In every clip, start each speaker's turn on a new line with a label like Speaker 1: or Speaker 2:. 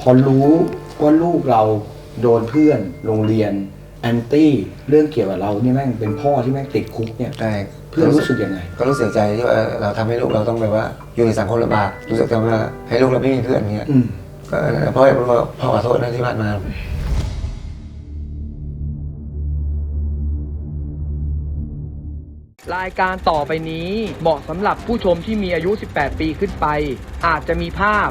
Speaker 1: พอรู้ว่าลูกเราโดนเพื่อนโรงเรียนแอนตี้เรื่องเกี่ยวกับเราเนี่ยแม่งเป็นพ่อที่แม่งติดคุกเนี่ย
Speaker 2: แต่
Speaker 1: เพื่อนรู้สึกยังไง
Speaker 2: ก็รู้สึกใจที่ว่าเออเราทำให้ลูกเราต้องแบบว่า อยู่ในสังคมลำบากรู้สึกทำว่าให้ลูกเราไม่มีเพื่อนอย่างเงี้ย
Speaker 1: อืม
Speaker 2: ก็พ่อพ่อพ่อขอโทษนะที่ผ่านมา
Speaker 3: รายการต่อไปนี้เหมาะสำหรับผู้ชมที่มีอายุ 18 ปีขึ้นไป อาจจะมีภาพ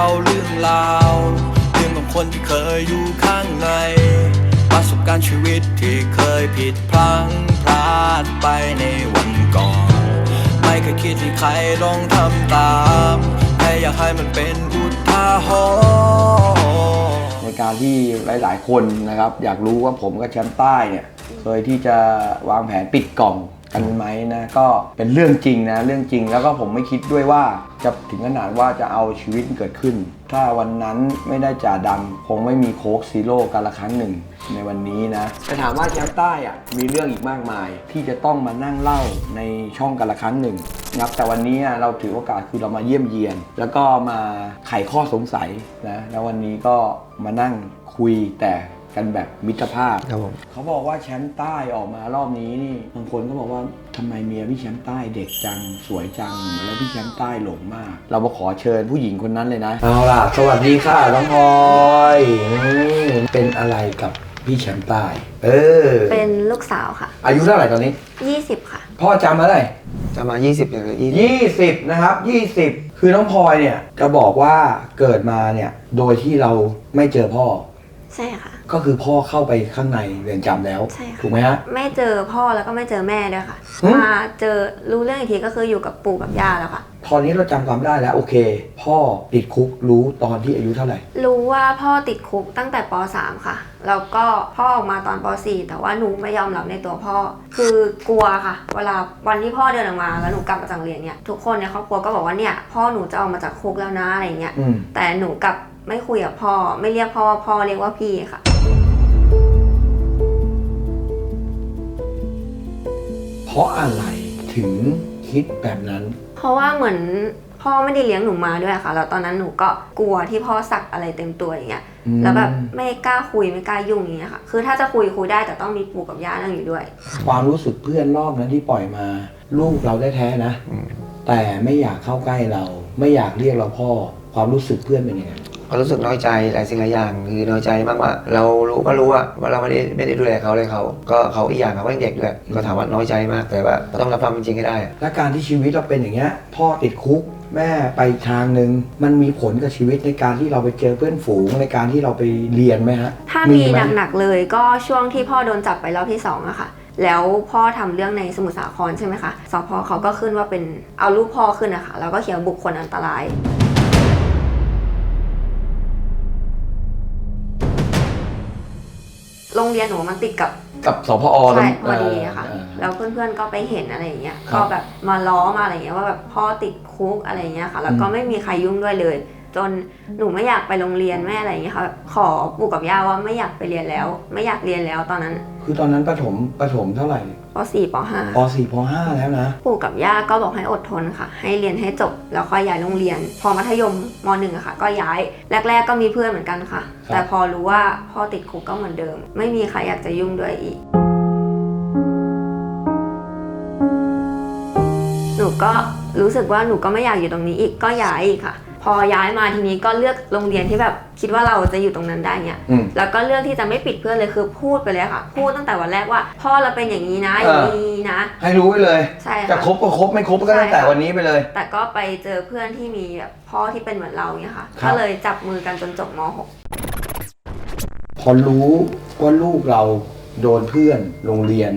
Speaker 4: า
Speaker 5: เรื่องราวเรื่องของคนที่เคยอยู่ข้างใน ประสบการณ์ชีวิตที่เคยผิดพลังพลาดไปในวันก่อน ไม่เคยคิดที่ใครลองทำตามแค่อยากให้มันเป็นอุทาหรณ์
Speaker 1: ในการที่หลาย ๆ คนนะครับ อยากรู้ว่าผมกับแชมป์ใต้เนี่ยเคยที่จะวางแผนปิดกล่อง กันไหมนะก็เป็นเรื่องจริงนะเรื่องจริงแล้วก็ผมไม่คิดด้วยว่าจะถึงขนาดว่าจะเอาชีวิตเกิดขึ้น ถ้าวันนั้นไม่ได้จ่าดำคงไม่มีโค้กซีโร่กันละครั้งหนึ่งในวันนี้นะแต่ถามว่าแชมป์ใต้อะมีเรื่องอีกมากมาย ที่จะต้องมานั่งเล่าในช่องกันละครั้งหนึ่งนะครับแต่วันนี้เราถือโอกาสคือเรามาเยี่ยมเยียน แล้วก็มาไขข้อสงสัยนะแล้ววันนี้ก็มานั่งคุยแต่ กันแบบมิตรภาพ
Speaker 2: ครับผม
Speaker 1: เขาบอกว่าแชมป์ใต้ออกมารอบนี้นี่บางคนก็บอกว่าทำไมเมียพี่แชมป์ใต้เด็กจังสวยจังแล้วพี่แชมป์ใต้หลงมาก เรามาขอเชิญผู้หญิงคนนั้นเลยนะ เอาล่ะ สวัสดีค่ะน้องพลอยนี่เป็นอะไรกับพี่แชมป์ใต้ เออ
Speaker 6: เป็นลูกสาวค่ะ
Speaker 1: อายุเท่าไหร่ตอนนี้
Speaker 6: 20 ค่ะ
Speaker 1: พ่อจำอะไร
Speaker 2: จะมา 20อย่างยี่
Speaker 1: ยี่สิบนะครับยี่สิบคือน้องพลอยเนี่ยจะบอกว่าเกิดมาเนี่ย โดยที่เราไม่เจอพ่อ
Speaker 6: ใช่ค่ะ
Speaker 1: ก็คือพ่อเข้าไปข้างในเรือนจำแล้ว
Speaker 6: ใช่ค่ะ
Speaker 1: ถูกไหมฮะ
Speaker 6: ไม่เจอพ่อแล้วก็ไม่เจอแม่ด้วยค่ะ
Speaker 1: หืม
Speaker 6: มาเจอรู้เรื่องอีกทีก็คืออยู่กับปู่กับย่าแล้วค่ะ
Speaker 1: ตอนนี้เราจำความได้แล้วโอเค พ่อติดคุกรู้ตอนที่อายุเท่าไหร่
Speaker 6: รู้ว่าพ่อติดคุกตั้งแต่ป .3 ค่ะ แล้วก็พ่อออกมาตอนป .4 แต่ว่าหนูไม่ยอมรับในตัวพ่อ คือกลัวค่ะ เวลาวันที่พ่อเดินออกมาแล้วหนูกลับมาจากโรงเรียนเนี่ย ทุกคนในครอบครัวก็บอกว่าเนี่ยพ่อหนูจะออกมาจากคุกแล้วนะอะไรเงี้ย
Speaker 1: อืม
Speaker 6: แต่หนูกลับ ไม่คุยกับพ่อ ไม่เรียกพ่อว่าพ่อเรียกว่าพี่ค่ะ
Speaker 1: เพราะอะไรถึงคิดแบบนั้น
Speaker 6: เพราะว่าเหมือนพ่อไม่ได้เลี้ยงหนูมาด้วยค่ะแล้วตอนนั้นหนูก็กลัวที่พ่อสักอะไรเต็มตัวอย่างเงี้ย
Speaker 1: อืม
Speaker 6: แล้วแบบไม่กล้าคุยไม่กล้ายุ่งอย่างเงี้ยค่ะ คือถ้าจะคุยคุยได้แต่ต้องมีปู่กับย่านั่งอยู่ด้วย
Speaker 1: ความรู้สึกเพื่อนรอบนั้นที่ปล่อยมา ลูกเราได้แท้ๆนะแต่ไม่อยากเข้าใกล้เรา ไม่อยากเรียกเราพ่อ ความรู้สึกเพื่อนเป็นยังไง
Speaker 2: ก็รู้สึกน้อยใจหลายสิ่งหลายอย่างคือน้อยใจมากว่า เรารู้ก็รู้ว่าว่าเราไม่ได้ไม่ได้ดูแลเขาเลยเขาก็เขาอีกอย่างเขาก็ยังเด็กด้วยก็ถามว่าน้อยใจมากแต่ว่าก็ต้องรับความเป็นจริงให้ได้
Speaker 1: และการที่ชีวิตเราเป็นอย่างเงี้ยพ่อติดคุกแม่ไปทางหนึ่งมันมีผลกับชีวิตในการที่เราไปเจอเพื่อนฝูงในการที่เราไปเรียนไหมฮะ
Speaker 6: ถ้ามี
Speaker 1: ไห
Speaker 6: หนักๆเลยก็ช่วงที่พ่อโดนจับไปรอบที่สองอะค่ะแล้วพ่อทำเรื่องในสมุทรสาครใช่ไหมคะสพเขาก็ขึ้นว่าเป็นเอารูปพ่อขึ้นนะคะแล้วก็เขียนบุคคลอันตราย โรงเรียนหนูมันติดกับ
Speaker 1: กับสพอ
Speaker 6: ใช่
Speaker 1: ตรง
Speaker 6: พอดีอะค่ะ
Speaker 1: เออ
Speaker 6: แล้วเพื่อนๆก็ไปเห็นอะไรอย่างเงี้ย
Speaker 1: ครับ
Speaker 6: ก็แบบมาล้อมาอะไรอย่างเงี้ยว่าแบบพ่อติดคุกอะไรอย่างเงี้ยค่ะ แล้วก็
Speaker 1: อืม
Speaker 6: ไม่มีใครยุ่งด้วยเลย จนหนูไม่อยากไปโรงเรียนไม่อะไรอย่างเงี้ยค่ะแบบขอปู่กับย่าว่าไม่อยากไปเรียนแล้ว ไม่อยากเรียนแล้วตอนนั้น
Speaker 1: คือตอนนั้นประถมประถมเท่าไหร่
Speaker 6: ป .4 ป
Speaker 1: ป .4 ป .5 แล้วนะ
Speaker 6: .5 ปู่กับย่าก็บอกให้อดทนค่ะ ให้เรียนให้จบแล้วค่อยย้ายโรงเรียน พอมัธยมม .1 อะค่ะ ก็ย้ายแรก ๆ ก็มีเพื่อนเหมือนกันค่ะ
Speaker 1: ครับ
Speaker 6: แต่พอรู้ว่าพ่อติดคุกก็เหมือนเดิม ไม่มีใครอยากจะยุ่งด้วยอีก หนูก็รู้สึกว่าหนูก็ไม่อยากอยู่ตรงนี้อีกก็ย้ายอีกค่ะ พอย้ายมาทีนี้ก็เลือกโรงเรียนที่แบบคิดว่าเราจะอยู่ตรงนั้นได้เนี่ย
Speaker 1: อืม
Speaker 6: แล้วก็เลือกที่จะไม่ปิดเพื่อนเลยคือพูดไปเลยค่ะ พูดตั้งแต่วันแรกว่า พ่อเราเป็นอย่างนี้นะอย่างนี้นะ
Speaker 1: ให้รู้ไว้เลย
Speaker 6: ใช่
Speaker 1: จะ
Speaker 6: ค่ะ
Speaker 1: คบก็คบไม่คบก็ตั้งแต่วันนี้ไปเลย
Speaker 6: แต่ก็ไปเจอเพื่อนที่มีแบบพ่อที่เป็นเหมือนเราเนี่ยค่ะ
Speaker 1: ครับ
Speaker 6: ก็เลยจับมือกันจนจบม
Speaker 1: พอรู้ว่าลูกเราโดนเพื่อนโรงเรียน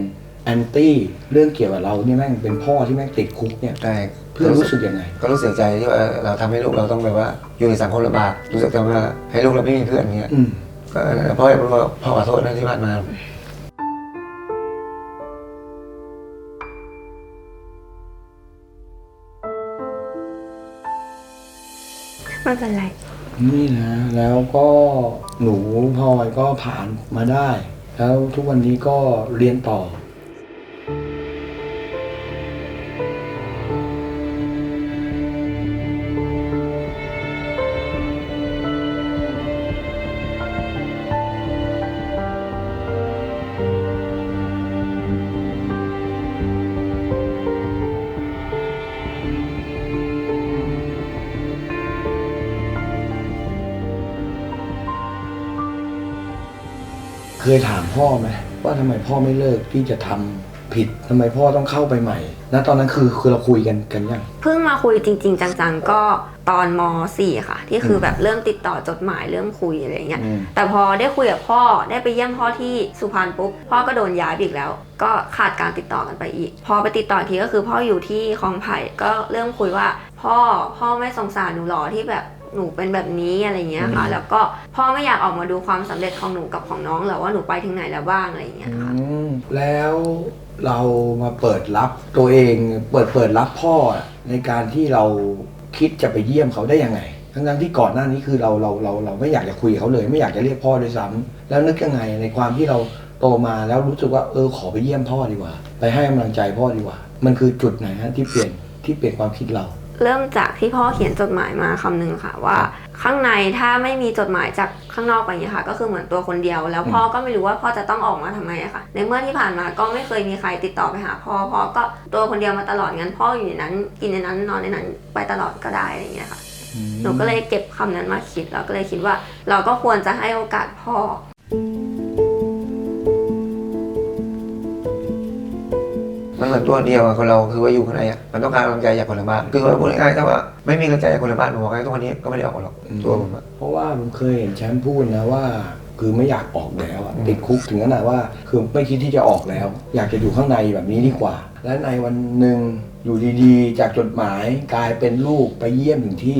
Speaker 1: แอนตี้เรื่องเกี่ยวกับเรานี่แม่งเป็นพ่อที่แม่งติดคุกเนี่ย
Speaker 2: แต่
Speaker 1: เพื่อนรู้สึกยังไง
Speaker 2: ก็รู้สึกใจที่ว่าเออเราทำให้ลูกเราต้องแบบว่า อยู่ในสังคมลำบากรู้สึกแต่ว่าให้ลูกเราไม่มีเพื่อนอย่างเงี้ย
Speaker 1: อืม
Speaker 2: ก็เออพ่อพ่อพ่อขอโทษนะที่ผ่านมา
Speaker 6: ไม่เป็นไร
Speaker 1: นี่นะ แล้วก็หนูพลอยก็ผ่านมาได้ แล้วทุกวันนี้ก็เรียนต่อ ยถามพ่อไหมว่าทำไมพ่อไม่เลิกที่จะทำผิดทำไมพ่อต้องเข้าไปใหม่ณตอนนั้นคือคือเราคุยกันกันยัง
Speaker 6: เพิ่งมาคุยจริง ๆ จังๆ ก็ตอนม .4 ค่ะ ที่คือแบบเริ่มติดต่อจดหมายเริ่มคุยอะไรเงี้ย
Speaker 1: อืม
Speaker 6: แต่พอได้คุยกับพ่อได้ไปเยี่ยมพ่อที่สุพรรณปุ๊บพ่อก็โดนย้ายไปอีกแล้ว ก็ขาดการติดต่อกันไปอีก พอไปติดต่ออีกทีก็คือพ่ออยู่ที่คลองไผ่ก็เริ่มคุยว่า พ่อพ่อไม่สงสารหนูหรอที่แบบ หนูเป็นแบบนี้อะไรเงี้ยค่ะ แล้วก็พ่อไม่อยากออกมาดูความสำเร็จของหนูกับของน้องเหรอว่าหนูไปถึงไหนแล้วบ้างอะไรเงี้ยค่ะ
Speaker 1: อืมแล้วเรามาเปิดรับตัวเองเปิดเปิดรับพ่อในการที่เราคิดจะไปเยี่ยมเขาได้ยังไง ทั้งๆที่ก่อนหน้านี้คือเราเราเราเราไม่อยากจะคุยกับเขาเลย ไม่อยากจะเรียกพ่อด้วยซ้ำแล้วนึกยังไงในความที่เราโตมาแล้วรู้สึกว่าเออขอไปเยี่ยมพ่อดีกว่า ไปให้กำลังใจพ่อดีกว่า มันคือจุดไหนฮะที่เปลี่ยนที่เปลี่ยนความคิดเรา
Speaker 6: เริ่มจากที่พ่อเขียนจดหมายมาคำหนึ่งค่ะว่า ข้างในถ้าไม่มีจดหมายจากข้างนอกไปอย่างเงี้ยค่ะ ก็คือเหมือนตัวคนเดียว แล้วพ่อก็ไม่รู้ว่าพ่อจะต้องออกมาทำไมอะค่ะ ในเมื่อที่ผ่านมาก็ไม่เคยมีใครติดต่อไปหาพ่อพ่อก็ตัวคนเดียวมาตลอดงั้นพ่ออยู่ในนั้นกินในนั้นนอนในนั้นไปตลอดก็ได้อะไรอย่างเงี้ยค่ะหนูก็เลยเก็บคำนั้นมาคิดแล้วก็เลยคิดว่า เราก็ควรจะให้โอกาสพ่อ
Speaker 2: มันเหมือนตัวเดียวอะคนเราคือว่าอยู่ข้างในอะมันต้องการกำลังใจจากคนในบ้านคือว่าพูดง่ายๆถ้าว่าไม่มีกำลังใจจากคนในบ้านผมบอกให้ทุกวันนี้ก็ไม่ได้ออกมาหรอก
Speaker 1: อืม
Speaker 2: ตัวผมอะ
Speaker 1: เพราะว่าผมเคยเห็นแชมป์พูดนะว่า คือไม่อยากออกแล้วอะติดคุกถึงขนาดว่าคือไม่คิดที่จะออกแล้ว อยากจะอยู่ข้างในแบบนี้ดีกว่า และในวันหนึ่งอยู่ดีๆ จากจดหมายกลายเป็นลูกไปเยี่ยมถึงที่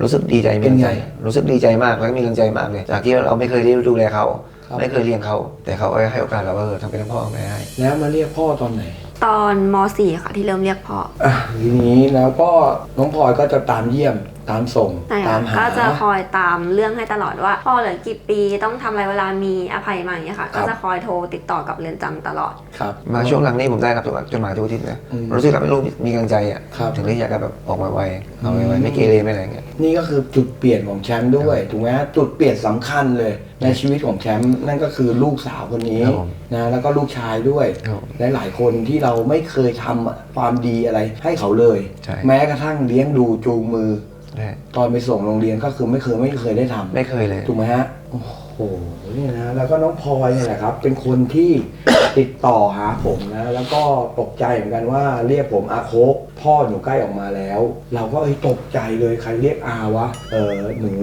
Speaker 2: รู้สึกดีใจมี
Speaker 1: เป็น
Speaker 2: กำลัง
Speaker 1: ไง
Speaker 2: ใจรู้สึกดีใจมากแล้วก็มีกำลังใจมากเลย จากที่เราไม่เคยได้ดูแลเขา
Speaker 1: ครับ
Speaker 2: ไม่เคยเลี้ยงเขา แต่เขาก็ให้โอกาสเราว่าเออทำเป็นทั้งพ่อทั้งแม่ให้
Speaker 1: แล้วมาเรียกพ่อตอนไหน
Speaker 6: ตอนม .4 ค่ะที่เริ่มเรียกพ่อ
Speaker 1: อะทีนี้แล้วก็น้องพลอยก็จะตามเยี่ยม ตามส่ง
Speaker 6: ใช่
Speaker 1: ตา
Speaker 6: ค่ะ
Speaker 1: มหา
Speaker 6: ก็จะคอยตามเรื่องให้ตลอดว่าพ่อเหลือกี่ปีต้องทำอะไรเวลามีอภัยมาอย่างเงี้ยค่ะ
Speaker 1: ครั
Speaker 6: ก็
Speaker 1: บ
Speaker 6: จะคอยโทรติดต่อกับเรือนจำตลอด
Speaker 1: ครับ
Speaker 2: มาช่วงหลังนี้ผมได้รับจดหมายทุกอาทิตย์เลย
Speaker 1: อืม
Speaker 2: รู้สึกทำให้ลูกมีกำลังใจอะ
Speaker 1: ครับ
Speaker 2: ถึงได้อยากจะแบบออกมาไวเอา
Speaker 1: อื
Speaker 2: ไว
Speaker 1: ม
Speaker 2: ๆไม่เกเรไม่อะไรเงี้ย
Speaker 1: นี่ก็คือจุดเปลี่ยนของแชมป์ด้วยถูกไหมฮะจุดเปลี่ยนสำคัญเลย ในชีวิตของแชมป์นั่นก็คือลูกสาวคนนี้
Speaker 2: ครับผม
Speaker 1: นะแล้วก็ลูกชายด้วย
Speaker 2: ครับ
Speaker 1: และหลายคนที่เราไม่เคยทำความดีอะไรให้เขาเลย
Speaker 2: ใช่
Speaker 1: แม้กระทั่งเลี้ยงดูจูงมือ
Speaker 2: ใช่
Speaker 1: ตอนไปส่งโรงเรียนก็คือไม่เคยไม่เคยได้ทำ
Speaker 2: ไม่เคยเลย
Speaker 1: ถูกไหมฮะ โอ้โหเนี่ยนะ แล้วก็น้องพลอยเนี่ยแหละครับ เป็นคนที่ ติดต่อหาผมนะ แล้วก็ตกใจเหมือนกันว่าเรียกผมอาโคกพ่อหนูใกล้ออกมาแล้ว เราก็เอ้ยตกใจเลยใครเรียกอาวะ เออหนู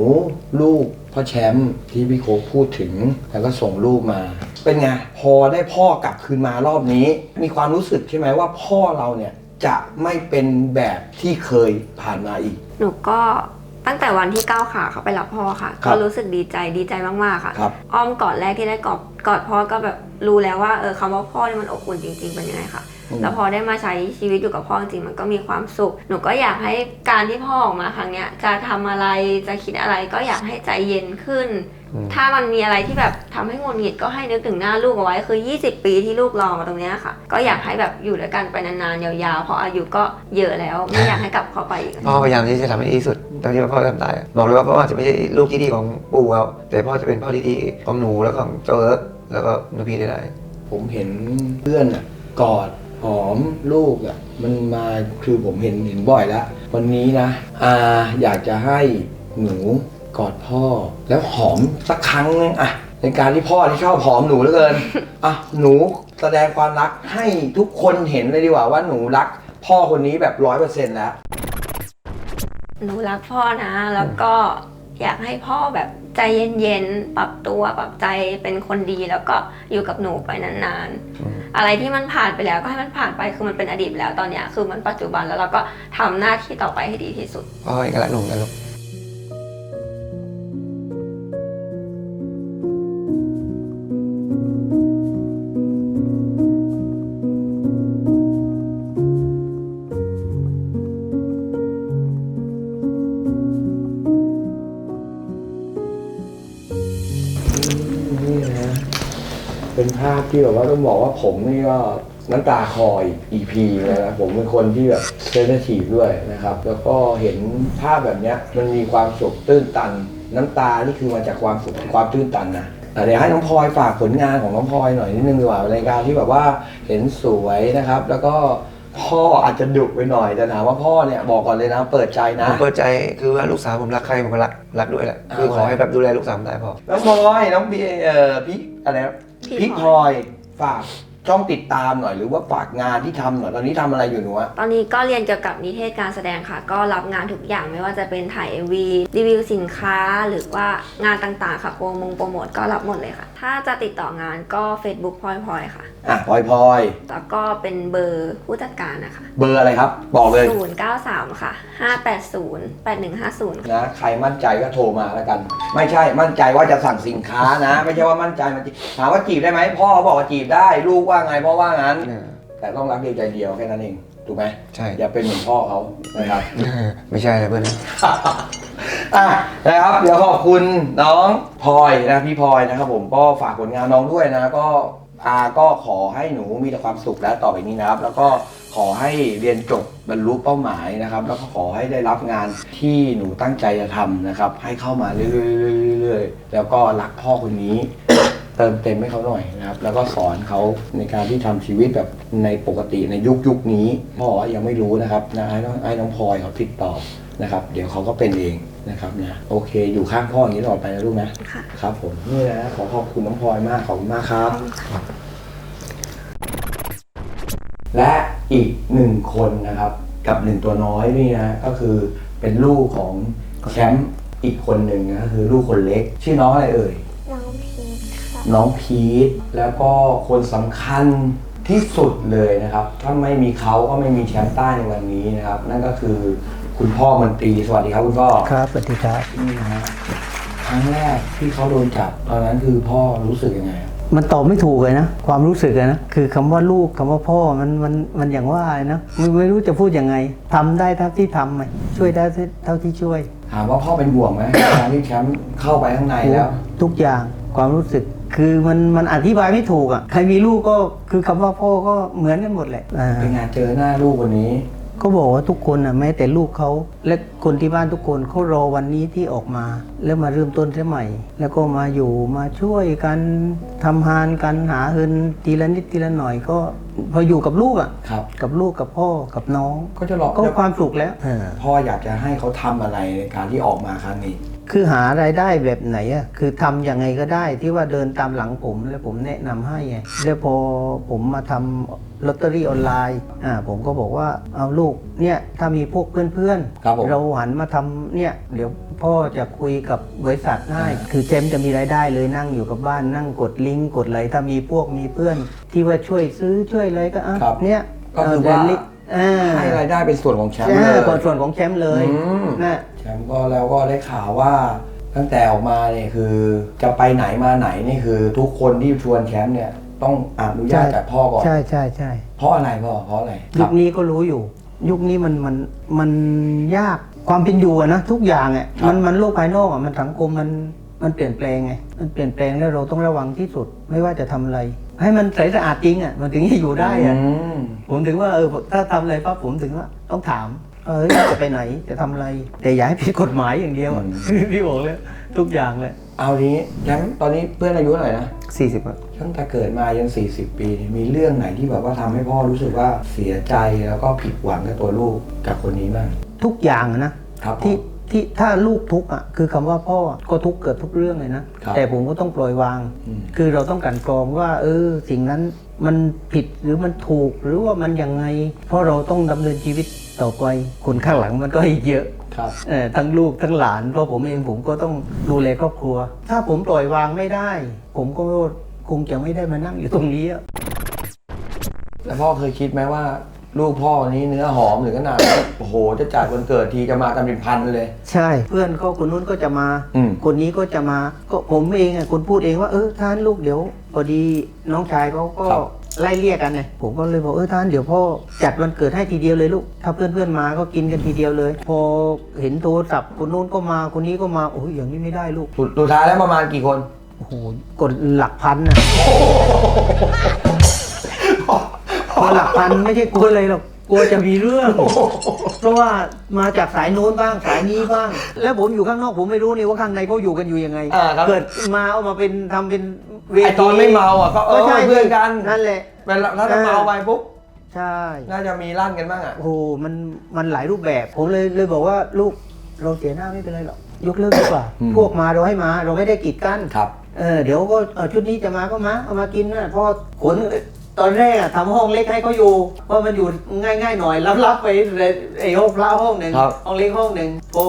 Speaker 1: ลูกพ่อแชมป์ที่พี่โคกพูดถึง แล้วก็ส่งรูปมา เป็นไง พอได้พ่อกลับคืนมารอบนี้ มีความรู้สึกใช่ไหมว่าพ่อเราเนี่ยจะไม่เป็นแบบที่เคยผ่านมาอีก
Speaker 6: หนูก็ตั้งแต่วันที่ก้าวขาเขาไปรับพ่อค่ะ
Speaker 1: ครั
Speaker 6: ก็
Speaker 1: บ
Speaker 6: รู้สึกดีใจดีใจมากๆค่ะ
Speaker 1: ครับ
Speaker 6: อ้อมกอดแรกที่ได้กอดกอดพ่อก็แบบรู้แล้วว่าเออคำว่าพ่อนี่มันอบอุ่นจริง ๆ เป็นยังไงค่ะ
Speaker 1: อืม
Speaker 6: แล้วพอได้มาใช้ชีวิตอยู่กับพ่อจริงๆมันก็มีความสุข หนูก็อยากให้การที่พ่อออกมาครั้งเนี้ยจะทำอะไรจะคิดอะไรก็อยากให้ใจเย็นขึ้น
Speaker 2: อืม
Speaker 6: ถ้ามันมีอะไรที่แบบทำให้งุนหงิดก็ให้นึกถึงหน้าลูกเอาไว้คือ 20 ปีที่ลูกรอมาตรงเนี้ยค่ะ ก็อยากให้แบบอยู่ด้วยกันไปนานๆยาวๆเพราะอายุก็เยอะแล้วไม่อยากให้กลับเข้าไปอีก
Speaker 2: พ่อพยายามที่จะทำให้ดีที่สุดตอนที่พ่อทำได้อะบอกเลยว่าพ่ออาจจะไม่ใช่ลูกที่ดีของปู่เขาแต่พ่อจะเป็นพ่อที่ดีของหนูแล้วก็ของเจ้าเอิร์ธแล้วก็หนูพีได้ได้
Speaker 1: ผมเห็นเพื่อนอะกอดหอมลูกอะมันมาคือผมเห็นเห็นบ่อยแล้ววันนี้นะอาอยากจะให้หนู กอดพ่อ แล้วหอมสักครั้งนึงอะในการที่พ่อที่ชอบหอมหนูเหลือเกินอะหนูแสดงความรักให้ทุกคนเห็นเลยดีกว่าว่าหนูรักพ่อคนนี้แบบร้อยเปอร์เซ็นต์แล้ว
Speaker 6: หนูรักพ่อนะ แล้วก็อยากให้พ่อแบบใจเย็นๆ ปรับตัวปรับใจเป็นคนดีแล้วก็อยู่กับหนูไปนาน
Speaker 2: อืม
Speaker 6: ๆอะไรที่มันผ่านไปแล้วก็ให้มันผ่านไปคือมันเป็นอดีตไปแล้วตอนเนี้ยคือมันปัจจุบันแล้วเราก็ทำหน้าที่ต่อไปให้ดีที่สุด
Speaker 2: พ่อเอกลักษณ์หนุ่มกันลูก
Speaker 1: ที่แบบว่าต้องบอกว่าผมนี่ก็น้ำตาคลอย EP เลยนะผมเป็นคนที่แบบเซนซิทีฟด้วยนะครับ แล้วก็เห็นภาพแบบเนี้ยมันมีความสุขตื้นตัน น้ำตานี่คือมาจากความสุขความตื้นตันนะแต่เดี๋ยวให้น้องพลอยฝากผลงานของน้องพลอยหน่อยนิดนึงดีกว่ารายการที่แบบว่าเห็นสวยนะครับ แล้วก็พ่ออาจจะดุไปหน่อยแต่ถามว่าพ่อเนี่ยบอกก่อนเลยนะ เปิดใจนะ
Speaker 2: ผมเปิดใจคือว่าลูกสาวผมรักใครผมก็รักรักด้วยแหละคือขอให้แบบดูแลลูกสาวผมได้พอ
Speaker 1: น้องพลอยน้องบีเอ่อพี่อะไรนะ
Speaker 6: พี่
Speaker 1: พล
Speaker 6: อ
Speaker 1: อยยฝาก ช่องติดตามหน่อยหรือว่าฝากงานที่ทำหน่อยตอนนี้ทำอะไรอยู่หนูอะ
Speaker 6: ตอนนี้ก็เรียนเกี่ยวกับนิเทศการแสดงค่ะ ก็รับงานทุกอย่างไม่ว่าจะเป็นถ่าย MV รีวิวสินค้าหรือว่างานต่างๆ ค่ะโปรโมงโปรโมทก็รับหมดเลยค่ะ ถ้าจะติดต่องานก็ Facebook พลอยพลอยค่ะ
Speaker 1: อะพลอยพลอย
Speaker 6: แล้วก็เป็นเบอร์ผู้จัดการนะคะ
Speaker 1: เบอร์อะไรครับ บอกเลย
Speaker 6: 093 ค่ะ 580 8150
Speaker 1: นะใครมั่นใจก็โทรมาแล้วกัน ไม่ใช่มั่นใจว่าจะสั่งสินค้านะ ไม่ใช่ว่ามั่นใจมันจีถามว่าจีบได้ไหมพ่อบอกว่าจีบได้ลูกว่าไงพ่อว่างั้นแต่ต้องรักเดียวใจเดียวแค่นั้นเองถูกไหม
Speaker 2: ใช่
Speaker 1: อย่าเป็นเหมือนพ่อเขานะครับ
Speaker 2: ไม่ใช่เลยเพื่อน
Speaker 1: อะนะครับเดี๋ยวขอบคุณน้องพลอยนะพี่พลอยนะครับผมก็ฝากผลงานน้องด้วยนะก็อาก็ขอให้หนูมีแต่ความสุขแล้วต่อไปนี้นะครับ แล้วก็ขอให้เรียนจบบรรลุเป้าหมายนะครับ แล้วก็ขอให้ได้รับงานที่หนูตั้งใจจะทำนะครับ ให้เข้ามาเรื่อยๆเรื่อยๆแล้วก็รักพ่อคนนี้ เติมเต็มให้เขาหน่อยนะครับ แล้วก็สอนเขาในการที่ทำชีวิตแบบในปกติในยุคยุคนี้พ่อยังไม่รู้นะครับนะให้น้องให้น้องพลอยเขาติดต่อนะครับ เดี๋ยวเขาก็เป็นเองนะครับนะโอเค อยู่ข้างพ่ออย่างนี้ตลอดไปนะลูกนะ
Speaker 6: ค่ะ
Speaker 1: ครับผมนี่นะขอขอบคุณน้องพลอยมากขอบคุณมากครับ และอีกหนึ่งคนนะครับ กับหนึ่งตัวน้อยนี่นะก็คือเป็นลูกของแชมป์อีกคนหนึ่งนะคือลูกคนเล็ก ชื่อน้องอะไรเอ่ย
Speaker 6: น้องพีชค่ะ
Speaker 1: น้องพีทแล้วก็คนสำคัญที่สุดเลยนะครับ ถ้าไม่มีเขาก็ไม่มีแชมป์ใต้ในวันนี้นะครับ นั่นก็คือคุณพ่อมันตรีสวัสดีครับคุณพ่อ
Speaker 7: ครับสวัสดีครับ
Speaker 1: นี่นะฮะครั้งแรกที่เขาโดนจับตอนนั้นคือพ่อรู้สึกยังไงครับ
Speaker 7: มันตอบไม่ถูกเลยนะ ความรู้สึกอะนะ คือคำว่าลูกคำว่าพ่อมันมันมันอย่างว่าเลยนะไม่ไม่รู้จะพูดยังไงทำได้เท่าที่ทำไหมช่วยได้เท่าที่ช่วย
Speaker 1: ถามว่าพ่อเป็นห่วงไหมตอนที่แชมป์เข้าไปข้างในแล้ว
Speaker 7: ทุกอย่างความรู้สึก คือมันมันอธิบายไม่ถูกอะใครมีลูกก็คือคำว่าพ่อก็เหมือนกันหมดแหละอ่า
Speaker 1: เป็นไงานเจอหน้าลูกวันนี้
Speaker 7: ก็บอกว่าทุกคนอะแม้แต่ลูกเขาและคนที่บ้านทุกคนเขารอวันนี้ที่ออกมา แล้วมาเริ่มต้นใหม่ แล้วก็มาอยู่มาช่วยกันทำงานกันหาเงินทีละนิดทีละหน่อยก็พออยู่กับลูกอะ
Speaker 1: ครับ
Speaker 7: กับลูกกับพ่อกับน้อง
Speaker 1: ก็จะหลอก
Speaker 7: ก็ความสุขแล้ว
Speaker 1: พ่ออยากจะให้เขาทำอะไรในการที่ออกมาครั้งนี้
Speaker 7: คือหารายได้แบบไหนอะคือทำยังไงก็ได้ที่ว่าเดินตามหลังผมแล้วผมแนะนำให้ไงแล้วพอผมมาทำลอตเตอรี่ออนไลน์อ่าผมก็บอกว่าเอาลูกเนี่ยถ้ามีพวกเพื่อน
Speaker 1: ครับผม
Speaker 7: เราหันมาทำเนี่ยเดี๋ยวพ่อจะคุยกับบริษัทให้คือเจมส์จะมีรายได้เลยนั่งอยู่กับบ้านนั่งกดลิงก์กดอะไรถ้ามีพวกมีเพื่อน ที่ว่าช่วยซื้อช่วยอะไรก็อะ
Speaker 1: ครับ
Speaker 7: เนี่ย
Speaker 1: ก็คือ
Speaker 7: เดิน
Speaker 1: ว่า
Speaker 7: ลิ อ่า
Speaker 1: ให้รายได้เป็นส่วนของแชมป์
Speaker 7: ใช่
Speaker 1: เลย
Speaker 7: ก่อนส่วนของแชมป์เลย
Speaker 1: อืม
Speaker 7: นะ
Speaker 1: แชมป์ก็แล้วก็ได้ข่าวว่าตั้งแต่ออกมาเนี่ยคือจะไปไหนมาไหนนี่คือ ทุกคนที่ชวนแชมป์เนี่ยต้องอนุญาตจากพ่อก่อน
Speaker 7: ใช่ใช่ใช่
Speaker 1: เพราะอะไรพ่อเพราะอะไรค
Speaker 7: ยุ
Speaker 1: รับ
Speaker 7: คนี้ก็รู้อยู่ ยุคนี้มันมันมันยากความเป็นอยู่อะนะทุกอย่างอะ
Speaker 1: ครับ
Speaker 7: มันมันโลกภายนอกอะมันสังคมมันมันเปลี่ยนแปลงไงมันเปลี่ยนแปลงแล้วเราต้องระวังที่สุดไม่ว่าจะทำอะไร ให้มันใสสะอาดจริงอะมันถึงจะอยู่ได้อะ
Speaker 1: อืม
Speaker 7: ผมถึงว่าเออถ้าทำอะไรปั๊บผมถึงว่าต้องถาม เออจะไปไหนจะทำอะไร แต่อย่าให้ผิดกฎหมายอย่างเดียวอะพี่บอกเลยทุกอย่างเลย
Speaker 1: เอาทีนี้แชมป์ตอนนี้เพื่อนอายุเท่าไหร่นะ
Speaker 2: สี่สิบอะ
Speaker 1: ตั้งแต่เกิดมายัน40ปีเนี่ยมีเรื่องไหนที่แบบว่าทำให้พ่อรู้สึกว่าเสียใจแล้วก็ผิดหวังกับตัวลูกกับคนนี้บ้าง
Speaker 7: ทุกอย่างอะนะครับที่ ที่ถ้าลูกทุกข์อะคือคำว่าพ่อก็ทุกข์เกิดทุกเรื่องเลยนะ
Speaker 1: ครับ
Speaker 7: แต่ผมก็ต้องปล่อยวาง
Speaker 1: อืม
Speaker 7: คือเราต้องกลันกรองว่า เออ สิ่งนั้นมันผิดหรือมันถูกหรือว่ามันยังไง เพราะเราต้องดำเนินชีวิตต่อไปคนข้างหลังมันก็อีกเยอะ
Speaker 1: ครับ
Speaker 7: เออทั้งลูกทั้งหลานเพราะผมเองผมก็ต้องดูแลครอบครัว ถ้าผมปล่อยวางไม่ได้ ผมก็คงจะไม่ได้มานั่งอยู่ตรงนี้อะ
Speaker 1: แล้วพ่อเคยคิดไหมว่า ลูกพ่อนี้เนื้อหอมถึงขนาด โอ้โห จะจัดวันเกิดทีจะมากันเป็นพันเลย
Speaker 7: ใช่ เพื่อนเขาคนนู้นก็จะมา
Speaker 1: อืม
Speaker 7: คนนี้ก็จะมา ก็ผมเองอะคนพูดเองว่าเออท่านลูกเดี๋ยวพอดีน้องชายเขาก็ไล่เรียกกันไงผมก็เลยบอกเออท่านเดี๋ยวพ่อจัดวันเกิดให้ทีเดียวเลยลูก ถ้าเพื่อนเพื่อนๆมาก็กินกันทีเดียวเลย พอเห็นโทรศัพท์คนนู้นก็มาคนนี้ก็มาโอ้ยอย่างนี้ไม่ได้ลูก
Speaker 1: สุดสุดท้ายแล้วประมาณกี่คน
Speaker 7: โอ้โหกดหลักพันน่ะ พอหลักพันไม่ใช่กลัวอะไรหรอกกลัวจะมีเรื่อง เพราะว่ามาจากสายโน้นบ้างสายนี้บ้าง แล้วผมอยู่ข้างนอกผมไม่รู้นี่ว่าข้างในเขาอยู่กันอยู่ยังไง
Speaker 1: อ่าครับ
Speaker 7: เกิดมาเอามาเป็นทำเป็นเว
Speaker 1: ไอตอนไม่เมาอะก็เออ
Speaker 7: ใช่
Speaker 1: เพื่อนกัน
Speaker 7: นั่นแหละ
Speaker 1: เป็นถ้าจะเมาไปปุ๊บ
Speaker 7: ใช่
Speaker 1: น่าจะมีลั่นกันบ้างอะ
Speaker 7: โอ้โหมันมันหลายรูปแบบ ผมเลยเลยบอกว่าลูกเราเสียหน้าไม่เป็นไรหรอกยกเลิกดีกว่า
Speaker 1: อืม
Speaker 7: พวกมาเราให้มาเราไม่ได้กีดกัน
Speaker 1: ครับ
Speaker 7: เออเดี๋ยวก็เอ่อชุดนี้จะมาก็มาเอามากินนะเพราะขน ตอนแรกอะทำห้องเล็กให้เขาอยู่เพราะมันอยู่ง่ายๆหน่อยรับรับๆไปเลยไอ้ห้องพระห้องหนึ่ง
Speaker 1: ครับ
Speaker 7: ห้องเล็กห้องหนึ่งพอ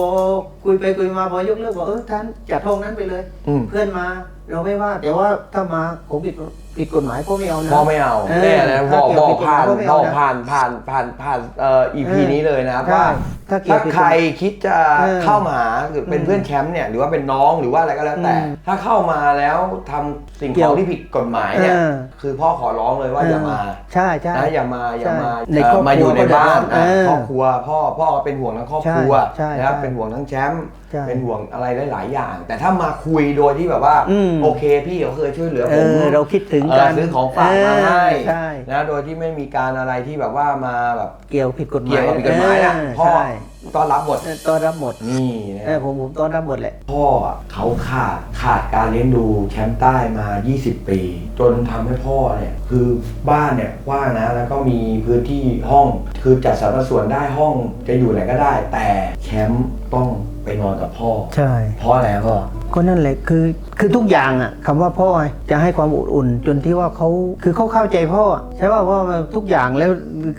Speaker 7: คุยไปคุยมาพอยกเลิกบอกเออท่านจัดห้องนั้นไปเลย
Speaker 1: อืม
Speaker 7: เพื่อนมาเราไม่ว่าแต่ว่าถ้ามาผมผิดผิดกฎหมายก็ไม่เอานะ
Speaker 1: พ่อไม่เอา
Speaker 7: เออ
Speaker 1: แน่นะบ
Speaker 7: ถ้า
Speaker 1: อก
Speaker 7: เกี่ยว
Speaker 1: บอก
Speaker 7: ผิดกฎห
Speaker 1: ผ่ามา
Speaker 7: นยก็ไม่
Speaker 1: บ
Speaker 7: เอา
Speaker 1: อก
Speaker 7: นะ
Speaker 1: ผ่านผ่านผ่านผ่านเอ่อ EP
Speaker 7: เออ
Speaker 1: นี้เลยนะครับ
Speaker 7: ใช่
Speaker 1: ว่า
Speaker 7: ถ้าเกี่ยว
Speaker 1: ถ้า
Speaker 7: ผิด
Speaker 1: ใครคิดจะ
Speaker 7: เออ
Speaker 1: เข้ามาหาหรือเป็น
Speaker 7: อืม
Speaker 1: เพื่อนแชมป์เนี่ยหรือว่าเป็นน้องหรือว่าอะไรก็แล้วแต่
Speaker 7: อืม
Speaker 1: ถ้าเข้ามาแล้วทำสิ่ง
Speaker 7: เกี่
Speaker 1: ข
Speaker 7: ย
Speaker 1: อ
Speaker 7: ว
Speaker 1: งที่ผิดกฎหมายเนี่ย
Speaker 7: เออ
Speaker 1: คือพ่อขอร้องเลยว่าอย่ามา
Speaker 7: ใช่ใช่
Speaker 1: นะอย่ามาอย่ามา
Speaker 7: ใช่ใน
Speaker 1: เอ่อ
Speaker 7: ครอบครัว
Speaker 1: มาอยู่ในบ้าน
Speaker 7: ก็เดือดร้อน
Speaker 1: อะ
Speaker 7: เออ
Speaker 1: ครอบครัวพ่อพ่อก็เป็นห่วงทั้งครอบครัว
Speaker 7: ใช่ใช่
Speaker 1: นะครับ
Speaker 7: ใช่
Speaker 1: เป็นห่วงทั้งแชมป์
Speaker 7: ใช่
Speaker 1: เป็นห่วงอะไรหลาย ๆ อย่าง แต่ถ้ามาคุยโดยที่แบบว่า
Speaker 7: อืม
Speaker 1: โอเคพี่เขาเคยช่วยเหลือ
Speaker 7: เอ
Speaker 1: ผม
Speaker 7: อเราคิดถึง
Speaker 1: เอ
Speaker 7: กั
Speaker 1: อนซื้อของฝากมาให้
Speaker 7: เออใช่
Speaker 1: นะโดยที่ไม่มีการอะไรที่แบบว่ามาแบบ
Speaker 7: เกี่ยวผิดกฎหมาย
Speaker 1: เกี่ยวกับผิดกฎหมายนะ
Speaker 7: เพ่
Speaker 1: อ
Speaker 7: ใช่
Speaker 1: ต้อนรับหมด
Speaker 7: ต้อนรับหมด
Speaker 1: นี่นะ
Speaker 7: เออผมผมต้อนรับหมดแหละ
Speaker 1: พ่ออะเขาขาดขาดการเลี้ยงดูแชมป์ใต้มา 20 ปี จนทำให้พ่อเนี่ยคือบ้านเนี่ยกว้างนะแล้วก็มีพื้นที่ห้องคือจัดสรรส่วนได้ห้องจะอยู่ไหนก็ได้ แต่แชมป์ต้องไปนอนกับพ่อ
Speaker 7: ใช่
Speaker 1: เพราะอะไรพ่อ
Speaker 7: ก็นั่นแหละคือคือทุกอย่างอะคำว่าพ่อไงจะให้ความอบอุ่น จนที่ว่าเขาคือเขาเข้าใจพ่อ ใช่ป่ะว่าทุกอย่างแล้ว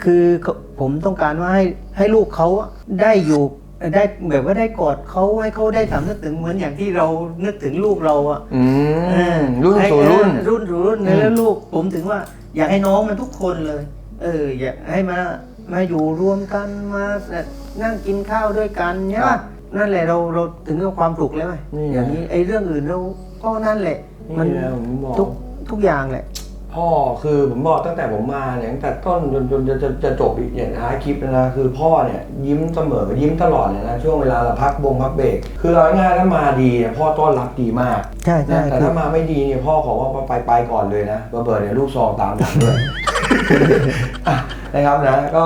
Speaker 7: คือเขา ผมต้องการว่าให้ให้ลูกเขาได้อยู่ได้แบบว่าได้กอดเขาให้เขาได้สำนึกถึงเหมือนอย่างที่เรานึกถึงลูกเราอะ
Speaker 1: อื
Speaker 7: เออ
Speaker 1: มรุ่นสู่รุ่น
Speaker 7: ให้เออรุ่นสู่รุ่น
Speaker 1: อืม
Speaker 7: แล้วลูกผมถึงว่า อยากให้น้องมันทุกคนเลย เออ อยากให้มามาอยู่รวมกันมานั่งกินข้าวด้วยกันใช่ปะนั่นแหละเราเราถึงกับความสุขแล้วไง
Speaker 1: นี่ไง
Speaker 7: อย่างนี้ไอ้เรื่องอื่นเราก็นั่นแหละ มัน
Speaker 1: นี่นะผมบอก
Speaker 7: ทุกทุกอย่างแหละ
Speaker 1: พ่อคือผมบอกตั้งแต่ผมมาเนี่ยตั้งแต่ต้นจนจนจะจะจะจบอีกอย่างท้ายคลิปนะ คือพ่อเนี่ยยิ้มเสมอยิ้มตลอดเลยนะ ช่วงเวลาเราพักบงพักเบรกคือเอาง่ายๆถ้ามาดีเนี่ยพ่อต้อนรับดีมาก
Speaker 7: ใช่ใช่
Speaker 1: นะแต่
Speaker 7: คือ
Speaker 1: ถ้ามาไม่ดีเนี่ยพ่อขอว่าไปไปก่อนเลยนะเบอร์เนี่ยลูกซองตามหลังด้วยอะ นะครับนะ ก็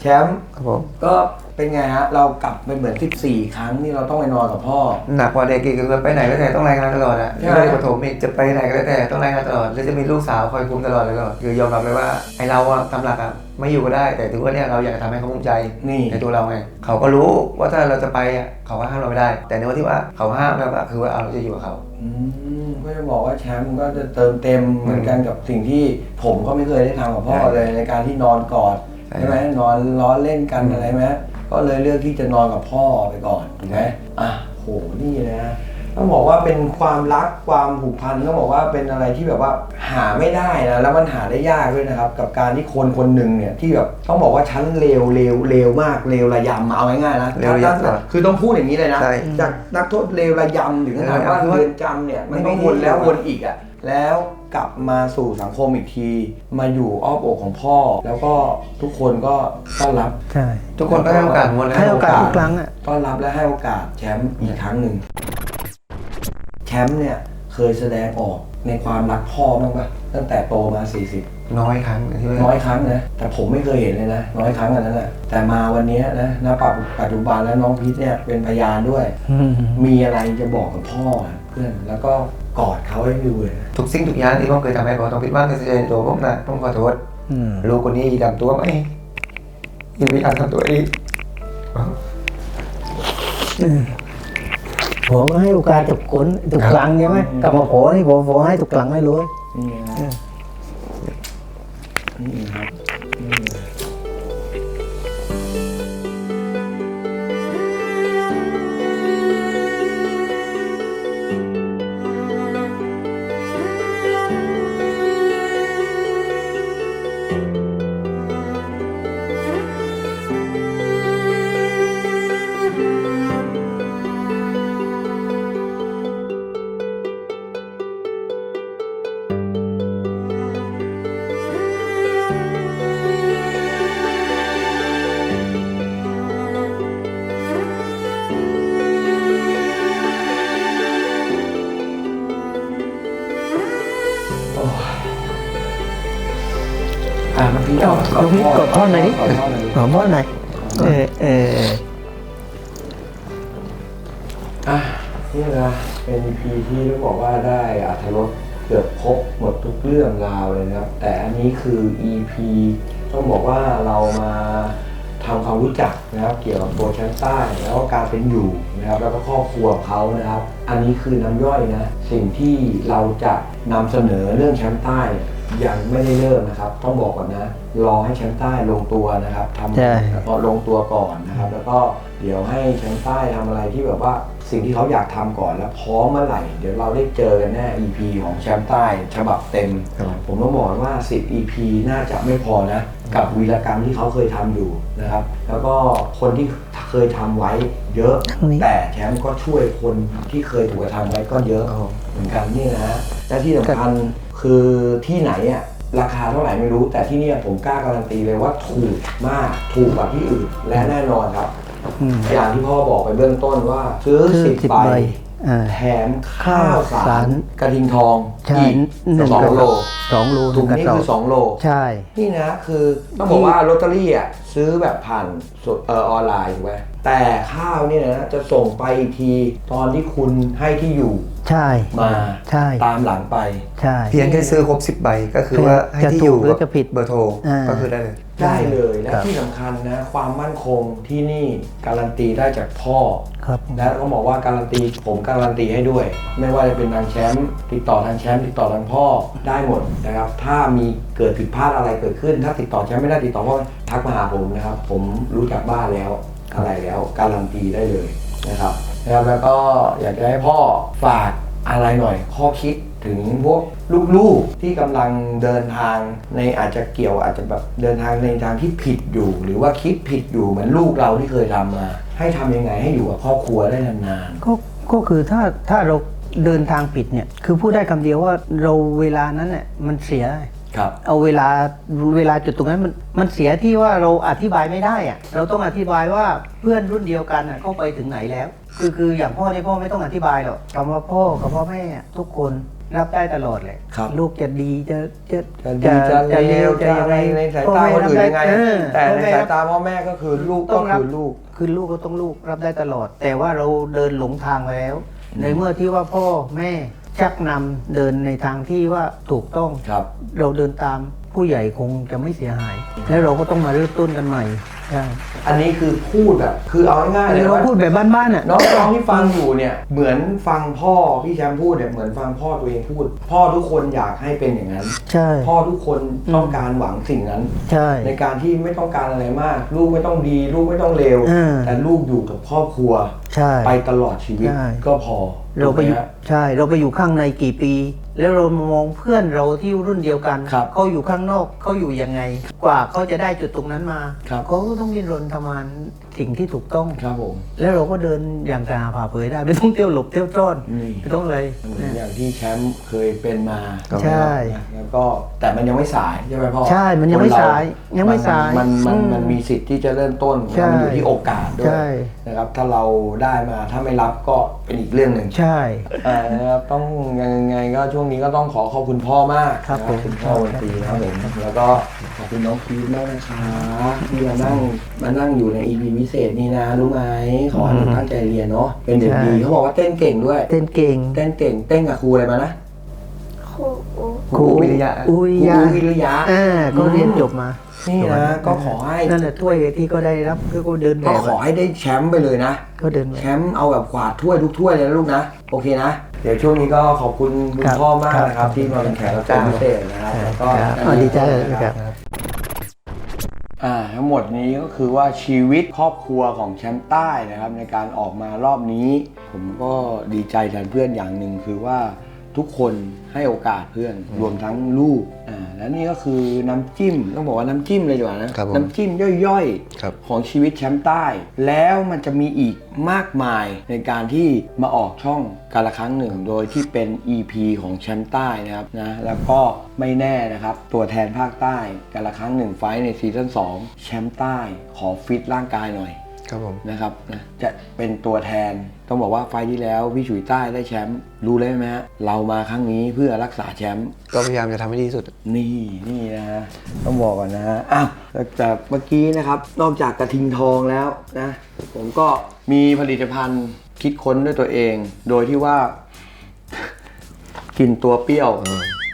Speaker 1: แชมป์
Speaker 2: ครับผม
Speaker 1: ก็เป็นไงฮะ เรากลับไปเหมือน 14 ครั้งที่เราต้องไปนอนกับพ่อ
Speaker 2: หนักกว่าเด็กอีกคือไปไหนก็แต่ต้องรายงานตลอดอะ
Speaker 1: ใช่ไหม
Speaker 2: เด็กประถมอีกจะไปไหนก็แล้วแต่ต้องรายงานตลอดแล้วจะมีลูกสาวคอยคุมตลอดเลยก็คือยอมรับเลยว่าไอเราอะทำหลักอะไม่อยู่ก็ได้ แต่ถือว่าเนี่ยเราอยากจะทำให้เขาภูมิใจ
Speaker 1: นี่
Speaker 2: ในตัวเราไงเขาก็รู้ว่าถ้าเราจะไปอะเขาก็ห้ามเราไม่ได้ แต่ในวันที่ว่าเขาห้ามเราอะคือว่าเอาเราจะอยู่กับเขา
Speaker 1: อืม ก็จะบอกว่าแชมป์ก็จะเติมเต็มเหมือนกันกับสิ่งที่ผมก็ไม่เคยได้ทำกับพ่อ
Speaker 2: ใช่
Speaker 1: เลยในการที่นอนกอด
Speaker 2: ใช่
Speaker 1: ใช่ไหมนอนล้อเล่นกัน
Speaker 2: อืม
Speaker 1: อะไรไหมก็เลยเลือกที่จะนอนกับพ่อไปก่อนถูกไหมอะโหนี่นะ ต้องบอกว่าเป็นความรักความผูกพันต้องบอกว่าเป็นอะไรที่แบบว่าหาไม่ได้นะแล้วมันหาได้ยากด้วยนะครับ กับการที่คนคนหนึ่งเนี่ยที่แบบต้องบอกว่าชั้นเลวเลวเลวมากเลวระยำเอาง่ายๆนะ
Speaker 2: เลวระยำ
Speaker 1: ถ้าคือต้องพูดอย่างนี้เลยนะ
Speaker 2: ใช่
Speaker 1: จากนักโทษเลวระยำถึงขนาดว่า
Speaker 2: คือว่า
Speaker 1: เรือนจำเนี่ยมัน
Speaker 2: ไม่
Speaker 1: ต้อง
Speaker 2: ไม่
Speaker 1: วนแล้ว
Speaker 2: ดี
Speaker 1: วนอีกอะแล้วกลับมาสู่สังคมอีกที มาอยู่อ้อมอกของพ่อ แล้วก็ทุกคนก็ต้อนรับ
Speaker 7: ใช่
Speaker 2: ทุกคนก็ให้โอกาสหมดแล้ว
Speaker 7: ให้โอกาสทุกครั้งอะ
Speaker 1: ต้อนรับและให้โอกาสแชมป์อีกครั้งหนึ่ง แชมป์เนี่ยเคยแสดงออกในความรักพ่อบ้างปะตั้งแต่โตมา 40
Speaker 2: น้อยครั้งที่ว่า
Speaker 1: น้อยครั้งนะ แต่ผมไม่เคยเห็นเลยนะ น้อยครั้งอันนั้นแหละแต่มาวันนี้นะณปัจจุบันแล้วน้องพีทเนี่ยเป็นพยานด้วย มีอะไรจะบอกกับพ่อเพื่อนแล้วก็กอดเขาให้ดูเลยนะ
Speaker 2: ทุกสิ่งทุกอย่างที่ผมเคยทำให้เขาต้องผิดหวังในใจตัวผมนะผมขอโทษ
Speaker 7: อืม
Speaker 2: ลูกคนนี้ทำตัวไม่ยังไม่อาจทำตัวเอง
Speaker 7: ผมก็ให้โอกาสทุกคนทุกครั้งใช่ไหมกลับมาผมนี่ผมผมให้ทุกครั้งไม่รู้
Speaker 1: นี่นะนี่ครับ พี่
Speaker 7: เอายกนี้กดพ่อหน่อยดิ
Speaker 1: กดพ่อหน่อยดิ
Speaker 7: หอมพ่อหน่อยเออเออเออ
Speaker 1: อะนี่นะเป็น EP ที่ต้องบอกว่าได้อัธรสเกือบครบหมดทุกเรื่องราวเลยนะครับ แต่อันนี้คือ EP ต้องบอกว่าเรามาทำความรู้จัก นะครับเกี่ยวกับตัวชั้นใต้แล้วก็การเป็นอยู่นะครับแล้วก็ครอบครัวของเขานะครับ อันนี้คือน้ำย่อยนะสิ่งที่เราจะนำเสนอเรื่องชั้นใต้ยังไม่ได้เริ่มนะครับ ต้องบอกก่อนนะรอให้ชั้นใต้ลงตัวนะครับทำ
Speaker 7: ใช่
Speaker 1: พอลงตัวก่อนนะครับ แล้วก็เดี๋ยวให้ชั้นใต้ทำอะไรที่แบบว่า สิ่งที่เขาอยากทำก่อนแล้วพร้อมเมื่อไหร่ เดี๋ยวเราได้เจอกันแน่ EP ของแชมป์ใต้ฉบับเต็มผมต้องบอกว่า 10 EP น่าจะไม่พอนะ กับวีรกรรมที่เขาเคยทำอยู่นะครับ แล้วก็คนที่เคยทำไว้เยอะ
Speaker 7: ทั้งนี้
Speaker 1: แต่แชมป์ก็ช่วยคนที่เคยถูกกระทำไว้ก็เยอะเหมือนกันนี่นะและที่สำคัญคือที่ไหนอะราคาเท่าไหร่ไม่รู้ แต่ที่เนี่ยผมกล้าการันตีเลยว่าถูกมากถูกกว่าที่อื่นและแน่นอนครับ
Speaker 7: อืม
Speaker 1: อย่างที่พ่อบอกไปเบื้องต้นว่า ซื้อ
Speaker 7: ซื้อ
Speaker 1: สิบ
Speaker 7: 10
Speaker 1: ใบ
Speaker 7: ใบอ่า
Speaker 1: แถมข้าวสา
Speaker 7: ข้าวสารร
Speaker 1: กระทิงทอง
Speaker 7: ใช่
Speaker 1: อีก
Speaker 7: หนึ่ง
Speaker 1: สอง
Speaker 7: กระ
Speaker 1: โล
Speaker 7: สอบสองโลห
Speaker 1: ถุ
Speaker 7: นึ่
Speaker 1: ง
Speaker 7: งกระ
Speaker 1: นี้
Speaker 7: สอบ
Speaker 1: คือสองโล
Speaker 7: ใช่
Speaker 1: นี่นะคือต้องบอกว่าลอตเตอรี่อะซื้อแบบผ่านสดเอ่อออนไลน์ถูกไหมแต่ข้าวเนี่ยนะจะส่งไปอีกทีตอนที่คุณให้ที่อยู่
Speaker 7: ใช่
Speaker 1: มา
Speaker 7: ใช่
Speaker 1: ตามหลังไป
Speaker 7: ใช่
Speaker 2: เพียงแค่ซื้อครบ 10 ใบก็คือว่าให้
Speaker 7: จะ
Speaker 2: ที่
Speaker 7: ถู
Speaker 2: อยู่
Speaker 7: กหรือจะผิด
Speaker 2: เบอร์โทร
Speaker 7: อ่า
Speaker 2: ก็คือได้เลย
Speaker 1: ได้เลยและ
Speaker 7: ครับ
Speaker 1: ที่สำคัญนะความมั่นคงที่นี่การันตีได้จากพ่อ
Speaker 7: ครับ
Speaker 1: และก็บอกว่าการันตีผมการันตีให้ด้วย ไม่ว่าจะเป็นทางแชมป์ติดต่อทางแชมป์ติดต่อทางพ่อได้หมดนะครับ ถ้ามีเกิดผิดพลาดอะไรเกิดขึ้น ถ้าติดต่อแชมป์ไม่ได้ติดต่อพ่อทักมาหาผมนะครับ ผมรู้จักบ้านแล้วอะไรแล้วการันตีได้เลยนะครับนะครับแล้วก็อยากจะให้พ่อฝากอะไรหน่อยข้อคิด ถึงพวกลูกๆที่กำลังเดินทางในอาจจะเกี่ยวอาจจะแบบเดินทางในทางที่ผิดอยู่ หรือว่าคิดผิดอยู่เหมือนลูกเราที่เคยทำมา ให้ทำยังไงให้อยู่กับครอบครัวได้นาน
Speaker 7: ก็ก็คือถ้าถ้าเราเดินทางผิดเนี่ยคือพูดได้คำเดียวว่าเราเวลานั้นเนี่ยมันเสีย
Speaker 1: ๆครับ
Speaker 7: เอาเวลาเวลาจุดตรงนั้นมันมันเสียที่ว่าเราอธิบายไม่ได้อะเราต้องอธิบายว่าเพื่อนรุ่นเดียวกันอะเขาไปถึงไหนแล้ว คือคืออย่างพ่อเนี่ยพ่อไม่ต้องอธิบายหรอกคำว่าพ่อกับพ่อแม่อะทุกคน รับได้ตลอดเลย
Speaker 1: ครับ
Speaker 7: ลูกจะดีจะจะ
Speaker 1: จะดีจะเลวจะอะไรในสายตาคนอื่นยังไง
Speaker 7: เออ
Speaker 1: แต่ใน
Speaker 7: พ่อม่
Speaker 1: สาย
Speaker 7: รับ
Speaker 1: ตาพ่อแม่ก็คือลูก
Speaker 7: ต้
Speaker 1: ก็
Speaker 7: องรับ
Speaker 1: คือลูก
Speaker 7: คือลูกก็ต้องลูกรับได้ตลอด แต่ว่าเราเดินหลงทางไปแล้ว ในเมื่อที่ว่าพ่อแม่ชักนำเดินในทางที่ว่าถูกต้อง
Speaker 1: ครับ
Speaker 7: เราเดินตามผู้ใหญ่คงจะไม่เสียหาย แล้วเราก็ต้องมาเริ่มต้นกันใหม่ใช่
Speaker 1: อันนี้คือพูดแบบคือเอาง่ายๆ
Speaker 7: อัน
Speaker 1: เล
Speaker 7: นี้
Speaker 1: ย
Speaker 7: เรา
Speaker 1: ว่า
Speaker 7: พูดแบบบ้านๆอะ
Speaker 1: น้องๆที่ฟังอยู่เนี่ยเหมือนฟังพ่อพี่แชมป์พูดเนี่ยเหมือนฟังพ่อตัวเองพูด พ่อทุกคนอยากให้เป็นอย่างนั้น
Speaker 7: ใช่
Speaker 1: พ่อทุกคนต้องการหวังสิ่งนั้น
Speaker 7: ใช่
Speaker 1: ในการที่ไม่ต้องการอะไรมาก ลูกไม่ต้องดีลูกไม่ต้องเลว
Speaker 7: อ่า
Speaker 1: แต่ลูกอยู่กับครอบครัว
Speaker 7: ใช่
Speaker 1: ไปตลอดชีวิต
Speaker 7: ใช่
Speaker 1: ก็พอ
Speaker 7: เราไปอยู่
Speaker 1: ถูกหมฮะ
Speaker 7: ใช่ เราไปอยู่ข้างในกี่ปี แล้วเรามองเพื่อนเราที่รุ่นเดียวกัน
Speaker 1: ครับ
Speaker 7: เขาอยู่ข้างนอกเขาอยู่ยังไง กว่าเขาจะได้จุดตรงนั้นมา
Speaker 1: ครับ
Speaker 7: เขาก็ต้องดิ้นรนทำงานสิ่งที่ถูกต้อง
Speaker 1: ครับผม
Speaker 7: แล้วเราก็เดินอย่างกล้าผ่าเผยได้ ไม่ต้องเที่ยวหลบเที่ยวซ่อน
Speaker 1: นี่
Speaker 7: ไม่ต้องเลย
Speaker 1: เหมือนอย่างที่แชมป์เคยเป็นมา
Speaker 7: ใช่
Speaker 1: แล้วก็แต่มันยังไม่สายใช่ไหมพ่อ
Speaker 7: ใช่มันยังไม่
Speaker 1: คเร
Speaker 7: สายยังไม่สาย
Speaker 1: มันมัน
Speaker 7: อืม
Speaker 1: มันมีสิทธิ์ที่จะเริ่มต้น
Speaker 7: ใช่
Speaker 1: มันอยู่ที่โอกาสด้ว
Speaker 7: ใช่
Speaker 1: ยนะครับ ถ้าเราได้มาถ้าไม่รับก็เป็นอีกเรื่องหนึ่ง
Speaker 7: ใช่
Speaker 1: อ่านะครับต้องยังไงก็ช่วงนี้ก็ต้องขอขอบคุณพ่อมาก
Speaker 7: ครับ
Speaker 1: นะ
Speaker 7: ผม
Speaker 1: คุณพ่อวันตีนะครับผมแล้วก็ขอบคุณน้องพีทมากนะคะที่มานั่งมานั่งอยู่ใน EP พิเศษนี้นะรู้ไหมขอให้หนูตั้งใจเรียนเนาะเป็นเด็กดีเขาบอกว่าเต้นเก่งด้วย
Speaker 7: เต้นเก่ง
Speaker 1: เต้นเก่งเต้นกับครูอะไรมานะ
Speaker 6: ครูอู
Speaker 2: ครูวิริยะ
Speaker 7: อุย
Speaker 1: ครู
Speaker 7: ยะ
Speaker 1: วิริยะ
Speaker 7: อ่าก็เรียนจบมา
Speaker 1: นี่นะ ก็ขอให้
Speaker 7: นั่นแหละถ้วยที่ก็ได้รับคือก็เดินแบ
Speaker 1: ก็
Speaker 7: บ
Speaker 1: ขอให้ได้แชมป์ไปเลยนะ
Speaker 7: ก็เดินแบ
Speaker 1: แช
Speaker 7: บ
Speaker 1: มป์เอาแบบกวาดถ้วยทุกถ้วยเลยนะลูกนะ โอเคนะ เดี๋ยวช่วงนี้ก็ขอบคุณคุณ
Speaker 7: ครับ
Speaker 1: พ่อมาก
Speaker 7: ครับ
Speaker 1: นะครับ ที่มาเป็นแขกรับเชิญพิเศษนะครับแล้วก็
Speaker 7: ครับอ๋อดีใจเลยครับ
Speaker 1: อ่าทั้งหมดนี้ก็คือว่าชีวิตครอบครัวของแชมป์ใต้นะครับ ในการออกมารอบนี้ ผมก็ดีใจแทนเพื่อนอย่างหนึ่งคือว่าทุกคน ให้โอกาสเพื่อนรวมทั้งลูกอ่าและนี่ก็คือน้ำจิ้มต้องบอกว่าน้ำจิ้มเลยดีกว่านะครับ
Speaker 2: ผม
Speaker 1: น้ำจิ้มย่อย
Speaker 2: ครับ
Speaker 1: ของชีวิตแชมป์ใต้ แล้วมันจะมีอีกมากมายในการที่มาออกช่องการละครั้งหนึ่ง โดยที่เป็น EP ของแชมป์ใต้นะครับนะแล้วก็ไม่แน่นะครับ ตัวแทนภาคใต้การละครั้งหนึ่งไฟท์ในซีซั่น2แชมป์ใต้ขอฟิตร่างกายหน่อย
Speaker 2: ครับผม
Speaker 1: นะครับนะจะเป็นตัวแทนต้องบอกว่าไฟล์ที่แล้วพี่ฉุยใต้ได้แชมป์รู้เลยไหมฮะเรามาครั้งนี้เพื่อรักษาแชมป์
Speaker 2: ก็พยายามจะทำให้ดีที่สุด
Speaker 1: นี่นี่นะฮะต้องบอกก่อนนะฮะอ้าวแต่เมื่อกี้นะครับนอกจากกระทิงทองแล้วนะผมก็มีผลิตภัณฑ์คิดค้นด้วยตัวเอง โดยที่ว่า กินตัวเปรี้ยว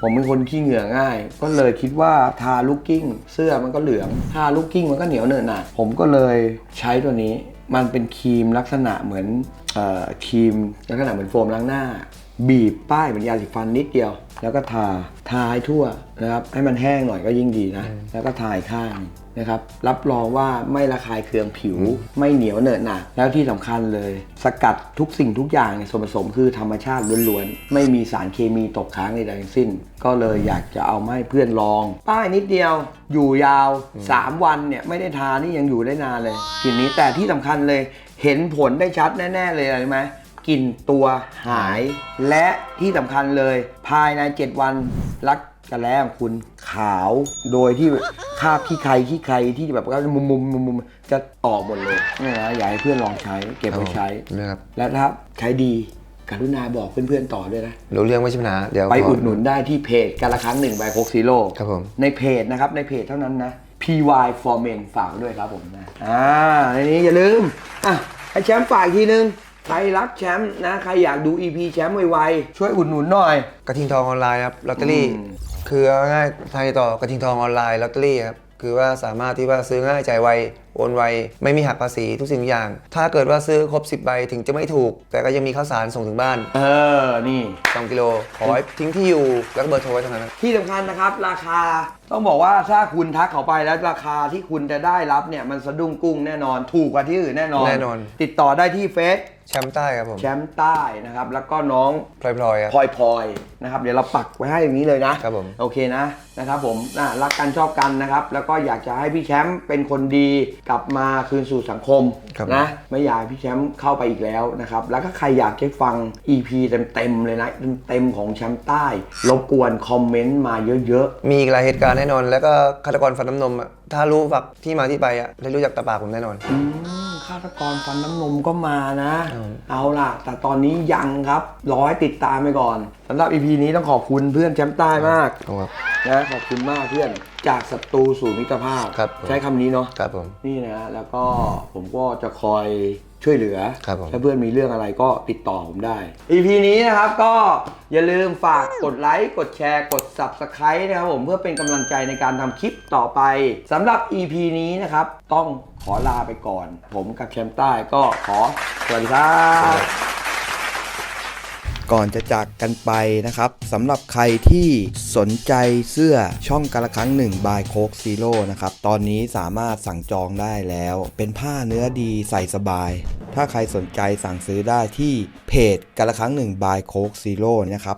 Speaker 1: ผมเป็นคนขี้เหงื่อง่าย ก็เลยคิดว่าทาลูกกิ้ง เสื้อมันก็เหลือง ทาลูกกิ้งมันก็เหนียวเหนอะหนะผมก็เลยใช้ตัวนี้ มันเป็นครีมลักษณะเหมือนเออครีมลักษณะเหมือนโฟมล้างหน้า บีบป้ายเหมือนยาสีฟันนิดเดียว แล้วก็ทาทาให้ทั่วนะครับให้มันแห้งหน่อยก็ยิ่งดีนะ แล้วก็ทาอีกข้าง นะครับรับรองว่าไม่ระคายเคืองผิว ไม่เหนียวเหนอะหนะแล้วที่สำคัญเลย สกัดทุกสิ่งทุกอย่างในส่วนผสมคือธรรมชาติล้วนๆไม่มีสารเคมีตกค้างใดๆทั้งสิ้น ก็เลยอยากจะเอามาให้เพื่อนลอง ป้ายนิดเดียว อยู่ยาว 3 วันเนี่ยไม่ได้ทานี่ยังอยู่ได้นานเลยกลิ่นนี้แต่ที่สำคัญเลยเห็นผลได้ชัดแน่ ๆ เลยอะไรรู้ไหมกลิ่นตัวหาย และที่สำคัญเลยภายใน 7 วันรัก กันแล้วคุณขาวโดยที่คราบขี้ใครขี้ใครที่แบบว่ามุมมุมมุมมุมจะออกหมดเลยเนี่ยนะอยากให้เพื่อนลองใช้เก็บไว้ใช้
Speaker 2: นะครับ
Speaker 1: และถ้าใช้ดีกรุณาบอกเพื่อนๆต่อด้วยนะ
Speaker 2: รู้เรื่องไม่ใช่ปัญหาเดี๋ยว
Speaker 1: ไป
Speaker 2: ข
Speaker 1: อุดหนุนได้ที่เพจการละครั้งหนึ่งใบโคกซีโร่
Speaker 2: ครับผม
Speaker 1: ในเพจนะครับในเพจเท่านั้นนะ PY for Men ฝากไว้ด้วยครับผมนะอ่าในนี้อย่าลืมอะให้แชมป์ฝากอีกทีนึงใครรักแชมป์นะ ใครอยากดู EP แชมป์ไวๆช่วยอุดหนุนหน่อย
Speaker 2: กระทิงทองออนไลน์ครับลอตเตอรี่
Speaker 1: อืม
Speaker 2: คือเอาง่ายทางติดต่อกระทิงทองออนไลน์ลอตเตอรี่ครับ คือว่าสามารถที่ว่าซื้อง่ายจ่ายไว โอนไวไม่มีหักภาษีทุกสิ่งทุกอย่าง ถ้าเกิดว่าซื้อครบ 10ใบถึงจะไม่ถูก แต่ก็ยังมีข้าวสารส่งถึงบ้าน
Speaker 1: เออ นี่
Speaker 2: 2กิโลขอให้ทิ้งที่อยู่แล้วก็เบอร์โทรไว้เท่านั้นครับ
Speaker 1: ที่สำคัญนะครับ ราคาต้องบอกว่าถ้าคุณทักเขาไปแล้วราคาที่คุณจะได้รับเนี่ยมันสะดุ้งกุ้งแน่นอน ถูกกว่าที่อื่นแน่นอน
Speaker 2: แน่นอน
Speaker 1: ติดต่อได้ที่เฟซ
Speaker 2: แชมป์ใต้ครับผม
Speaker 1: แชมป์ใต้นะครับ แล้วก็น้อง
Speaker 2: พลอยๆครับ
Speaker 1: พลอยพลอยนะครับ เดี๋ยวเราปักไว้ให้อย่างนี้เลยนะครับ
Speaker 2: ผม
Speaker 1: โอเคนะนะครับผมน่ะรักกันชอบกันนะครับ แล้วก็อยากจะให้พี่แชมป์เป็นคนดีกลับมาคืนสู่สังคม
Speaker 2: ครับ
Speaker 1: นะไม่อยากให้พี่แชมป์เข้าไปอีกแล้วนะครับ แล้วก็ใครอยากจะฟัง EP เต็มๆเลยนะเต็มๆของแชมป์ใต้รบกวนคอมเมนต์มาเยอะ
Speaker 2: มีอีกหลายเหตุการณ์แน่นอน แล้วก็ฆาตกรฟันน้ำนมอะถ้ารู้ฝักที่มาที่ไปอะได้รู้จักตาปากผมแน่นอน
Speaker 1: ๆอืมฆาตกรฟันน้ำนมก็มานะ
Speaker 2: อืม
Speaker 1: เอาล่ะ แต่ตอนนี้ยังครับรอให้ติดตามไปก่อนสำหรับ EP นี้ต้องขอบคุณเพื่อนแชมป์ใต้มาก
Speaker 2: ครับ
Speaker 1: นะขอบคุณมากเพื่อน จากศัตรูสู่มิตรภาพ
Speaker 2: ครับผม
Speaker 1: ใช้คำนี้เนาะ
Speaker 2: ครับผม
Speaker 1: นี่นะแล้วก็ผมก็จะคอยช่วยเหลือ
Speaker 2: ครับผม
Speaker 1: ถ้าเพื่อนมีเรื่องอะไรก็ติดต่อผมได้ EP นี้นะครับก็อย่าลืมฝากกดไลค์กดแชร์กด Subscribe นะครับผมเพื่อเป็นกำลังใจในการทำคลิปต่อไปสำหรับ EP นี้นะครับ ต้องขอลาไปก่อน ผมกับแชมป์ใต้ก็ขอสวัสดีครับ
Speaker 4: ก่อนจะจากกันไปนะครับสำหรับใครที่สนใจเสื้อช่องกาละครั้งหนึ่งบายโคกซีโร่นะครับ ตอนนี้สามารถสั่งจองได้แล้ว เป็นผ้าเนื้อดีใส่สบาย ถ้าใครสนใจสั่งซื้อได้ที่เพจกาละครั้งหนึ่งบายโคกซีโร่นะครับ